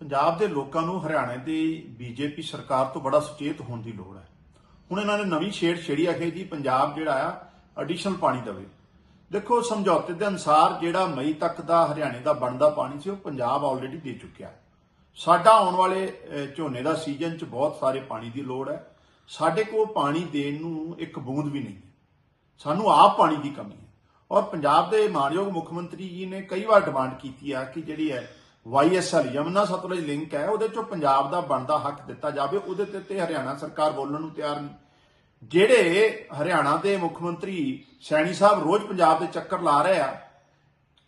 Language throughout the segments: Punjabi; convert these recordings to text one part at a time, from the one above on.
ਪੰਜਾਬ ਦੇ ਲੋਕਾਂ ਨੂੰ ਹਰਿਆਣਾ ਦੀ ਬੀਜੇਪੀ ਸਰਕਾਰ ਤੋਂ ਬੜਾ ਸੁਚੇਤ ਹੋਣ ਦੀ ਲੋੜ ਹੈ। ਹੁਣ ਇਹਨਾਂ ਨੇ ਨਵੀਂ ਛੇੜ ਛੇੜੀ ਆ ਕਿ ਜੀ, ਪੰਜਾਬ ਜਿਹੜਾ ਆ ਐਡੀਸ਼ਨਲ ਪਾਣੀ ਦੇਵੇ। ਦੇਖੋ, ਸਮਝੌਤੇ ਦੇ ਅਨੁਸਾਰ ਜਿਹੜਾ ਮਈ ਤੱਕ ਦਾ ਹਰਿਆਣੇ ਦਾ ਬਣਦਾ ਪਾਣੀ ਸੀ, ਉਹ ਪੰਜਾਬ ਆਲਰੇਡੀ ਦੇ ਚੁੱਕਿਆ। ਸਾਡਾ ਆਉਣ ਵਾਲੇ ਝੋਨੇ ਦਾ ਸੀਜ਼ਨ 'ਚ ਬਹੁਤ ਸਾਰੇ ਪਾਣੀ ਦੀ ਲੋੜ ਹੈ। ਸਾਡੇ ਕੋਲ ਪਾਣੀ ਦੇਣ ਨੂੰ ਇੱਕ ਬੂੰਦ ਵੀ ਨਹੀਂ ਹੈ। ਸਾਨੂੰ ਆਪ ਪਾਣੀ ਦੀ ਕਮੀ ਹੈ। ਔਰ ਪੰਜਾਬ ਦੇ ਮਾਨਯੋਗ ਮੁੱਖ ਮੰਤਰੀ ਜੀ ਨੇ ਕਈ ਵਾਰ ਡਿਮਾਂਡ ਕੀਤੀ ਆ ਕਿ ਜਿਹੜੀ ਹੈ ਵਾਈਐਸਐਲ ਯਮਨਾ ਸਤਲੁਜ ਲਿੰਕ ਹੈ, ਉਹਦੇ ਚੋਂ ਪੰਜਾਬ ਦਾ ਬਣਦਾ ਹੱਕ ਦਿੱਤਾ ਜਾਵੇ, ਉਹਦੇ ਤੇ ਤੇ ਹਰਿਆਣਾ ਸਰਕਾਰ ਬੋਲਣ ਨੂੰ ਤਿਆਰ ਨਹੀਂ। ਜਿਹੜੇ ਹਰਿਆਣਾ ਦੇ ਮੁੱਖ ਮੰਤਰੀ ਸੈਣੀ ਸਾਹਿਬ ਰੋਜ਼ ਪੰਜਾਬ ਦੇ ਚੱਕਰ ਲਾ ਰਹੇ ਆ,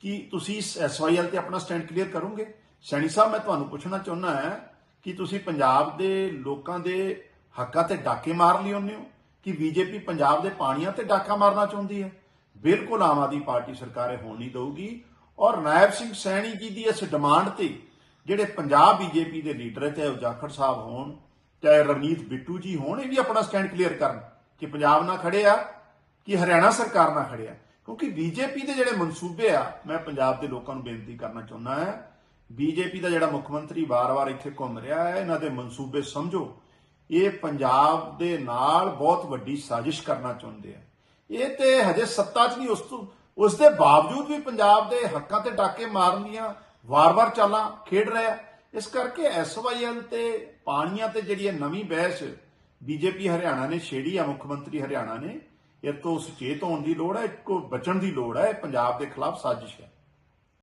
ਕਿ ਤੁਸੀਂ ਐਸਵਾਈਐਲ ਤੇ ਆਪਣਾ ਸਟੈਂਡ ਕਲੀਅਰ ਕਰੋਗੇ? ਸੈਣੀ ਸਾਹਿਬ, ਮੈਂ ਤੁਹਾਨੂੰ ਪੁੱਛਣਾ ਚਾਹੁੰਦਾ ਹਾਂ, ਕਿ ਤੁਸੀਂ ਪੰਜਾਬ ਦੇ ਲੋਕਾਂ ਦੇ ਹੱਕਾਂ ਤੇ ਡਾਕੇ ਮਾਰ ਲਈ ਹੁੰਦੇ ਹੋ? ਕਿ ਬੀਜੇਪੀ ਪੰਜਾਬ ਦੇ ਪਾਣੀਆਂ ਤੇ ਡਾਕਾ ਮਾਰਨਾ ਚਾਹੁੰਦੀ ਹੈ? ਬਿਲਕੁਲ ਆਮ ਆਦਮੀ ਪਾਰਟੀ ਸਰਕਾਰ ਇਹ ਹੋਣ ਨਹੀਂ ਦਊਗੀ। ਔਰ ਨਾਇਬ ਸਿੰਘ ਸੈਣੀ ਜੀ ਦੀ ਇਸ ਡਿਮਾਂਡ ਤੇ ਜਿਹੜੇ ਪੰਜਾਬ ਬੀਜੇਪੀ ਦੇ ਲੀਡਰ ਹੈ, ਚਾਹੇ ਉਹ ਜਾਖੜ ਸਾਹਿਬ ਹੋਣ, ਚਾਹੇ ਰਵਨੀਤ ਬਿੱਟੂ ਜੀ ਹੋਣ, ਇਹ ਵੀ ਆਪਣਾ ਸਟੈਂਡ ਕਲੀਅਰ ਕਰਨ ਕਿ ਪੰਜਾਬ ਨਾਲ ਖੜੇ ਆ, ਕਿ ਹਰਿਆਣਾ ਸਰਕਾਰ ਨਾਲ ਖੜੇ ਆ। ਕਿਉਂਕਿ ਬੀਜੇਪੀ ਦੇ ਜਿਹੜੇ ਮਨਸੂਬੇ ਆ, ਮੈਂ ਪੰਜਾਬ ਦੇ ਲੋਕਾਂ ਨੂੰ ਬੇਨਤੀ ਕਰਨਾ ਚਾਹੁੰਦਾ ਹਾਂ, ਬੀਜੇਪੀ ਦਾ ਜਿਹੜਾ ਮੁੱਖ ਮੰਤਰੀ ਵਾਰ-ਵਾਰ ਇੱਥੇ ਘੁੰਮ ਰਿਹਾ ਹੈ, ਇਹਨਾਂ ਦੇ ਮਨਸੂਬੇ ਸਮਝੋ। ਇਹ ਪੰਜਾਬ ਦੇ ਨਾਲ ਬਹੁਤ ਵੱਡੀ ਸਾਜ਼ਿਸ਼ ਕਰਨਾ ਚਾਹੁੰਦੇ ਆ। ਇਹ ਤੇ ਹਜੇ ਸੱਤਾ 'ਚ ਨਹੀਂ, ਉਸ ਤੋਂ ਉਸ ਦੇ ਬਾਵਜੂਦ ਵੀ ਪੰਜਾਬ ਦੇ ਹੱਕਾਂ ਤੇ ਡਾਕੇ ਮਾਰਨ ਦੀਆਂ ਵਾਰ-ਵਾਰ ਚਾਲਾਂ ਖੇਡ ਰਿਹਾ ਇਸ ਕਰਕੇ ਐਸਵਾਈਐਲ ਤੇ ਪਾਣੀਆਂ ਤੇ ਜਿਹੜੀ ਇਹ ਨਵੀਂ ਬਹਿਸ ਬੀਜੇਪੀ ਹਰਿਆਣਾ ਨੇ ਛੇੜੀ ਆ, ਮੁੱਖ ਮੰਤਰੀ ਹਰਿਆਣਾ ਨੇ, ਇਹ ਤੋਂ ਸੁਚੇਤ ਹੋਣ ਦੀ ਲੋੜ ਹੈ, ਇੱਕੋ ਬਚਣ ਦੀ ਲੋੜ ਹੈ, ਇਹ ਪੰਜਾਬ ਦੇ ਖਿਲਾਫ ਸਾਜ਼ਿਸ਼ ਹੈ।